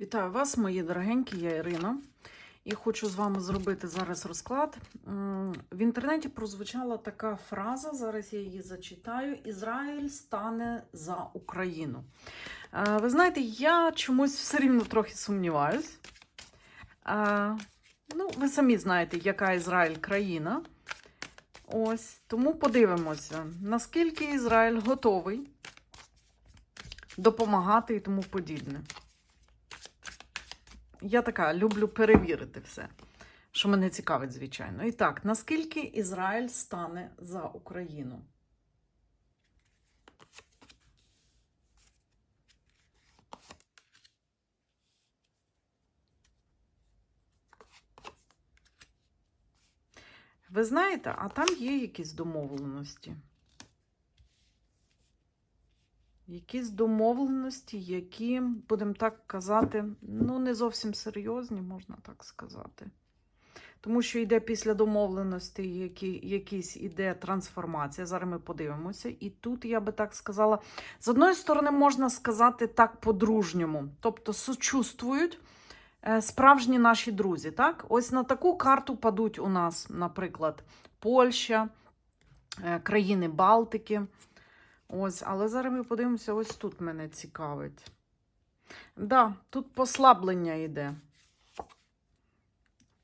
Вітаю вас, мої дорогенькі, я Ірина. І хочу з вами зробити зараз розклад. В інтернеті прозвучала така фраза, зараз я її зачитаю: Ізраїль стане за Україну. Е, Ви знаєте, я чомусь все рівно трохи сумніваюсь. Е, Ну, ви самі знаєте, яка Ізраїль країна. Ось, тому подивимося, наскільки Ізраїль готовий допомагати і тому подібне. Я така люблю перевірити все, що мене цікавить, звичайно. І так, наскільки Ізраїль стане за Україну? Ви знаєте, а там є якісь домовленості. Якісь домовленості, які, будемо так казати, ну, не зовсім серйозні, можна так сказати. Тому що йде після домовленості, які, якісь іде трансформація. Зараз ми подивимося. І тут, я би так сказала, з одної сторони, можна сказати так по-дружньому, тобто сочувствують е, справжні наші друзі. Так? Ось на таку карту падуть у нас, наприклад, Польща, е, країни Балтики. Ось, але зараз ми подивимося, ось тут мене цікавить. Да, тут послаблення йде.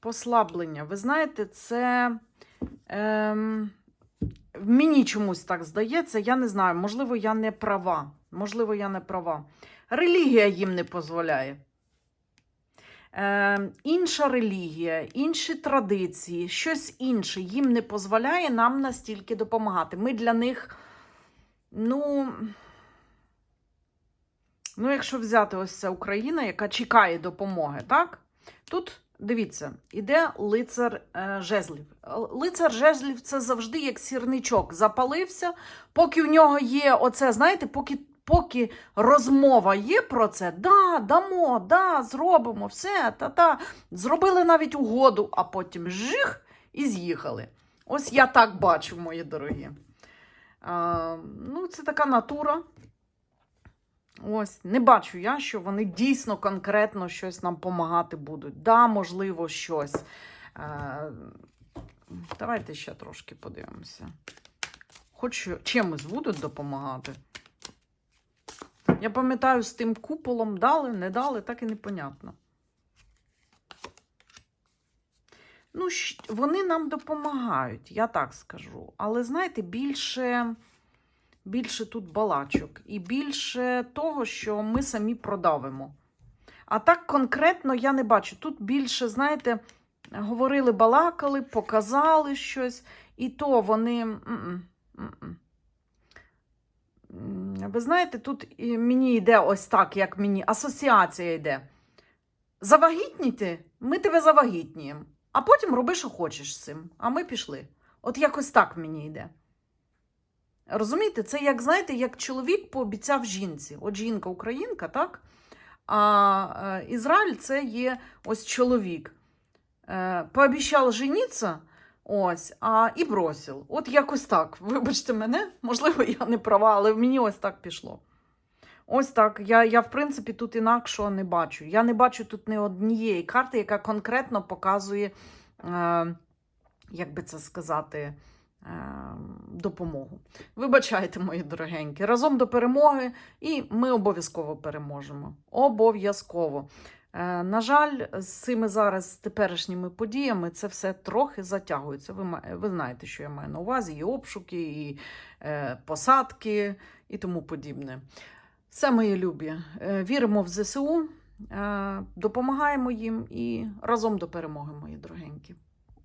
Послаблення. Ви знаєте, це ем, мені чомусь так здається, я не знаю, можливо, я не права. Можливо, я не права. Релігія їм не дозволяє. Е, інша релігія, інші традиції, щось інше їм не дозволяє нам настільки допомагати. Ми для них. Ну, ну, якщо взяти ось це Україна, яка чекає допомоги, так? Тут, дивіться, іде лицар е, жезлів. Лицар жезлів це завжди як сірничок. Запалився, поки в нього є оце, знаєте, поки, поки розмова є про це, да, дамо, да, зробимо, все, та-та. Зробили навіть угоду, а потім жих і з'їхали. Ось я так бачу, мої дорогі. Ну, це така натура. Ось, не бачу я, що вони дійсно конкретно щось нам допомагати будуть. Да, можливо, щось. А, давайте ще трошки подивимося. Хоч чимось будуть допомагати. Я пам'ятаю, з тим куполом дали, не дали, так і непонятно. Ну, вони нам допомагають, я так скажу. Але знаєте, більше, більше тут балачок і більше того, що ми самі продавимо. А так конкретно я не бачу. Тут більше, знаєте, говорили, балакали, показали щось, і то вони. Ви знаєте, тут мені йде ось так, як мені асоціація йде. Завагітніти, ми тебе завагітніємо. А потім роби, що хочеш з цим. А ми пішли. От якось так мені йде. Розумієте, це як, знаєте, як чоловік пообіцяв жінці. От жінка українка, так? А е, Ізраїль це є ось чоловік. Е, пообіцяв жениться, ось, а і бросив. От якось так. Вибачте мене, можливо, я не права, але мені ось так пішло. Ось так. Я, я, в принципі, тут інакшого не бачу. Я не бачу тут ні однієї карти, яка конкретно показує, е, як би це сказати, е, допомогу. Вибачайте, мої дорогенькі, разом до перемоги, і ми обов'язково переможемо. Обов'язково. Е, на жаль, з цими зараз теперішніми подіями це все трохи затягується. Ви, ви знаєте, що я маю на увазі: і обшуки, і е, посадки, і тому подібне. Все, мої любі, е, віримо в ЗСУ, е, допомагаємо їм і разом до перемоги, мої дорогенькі.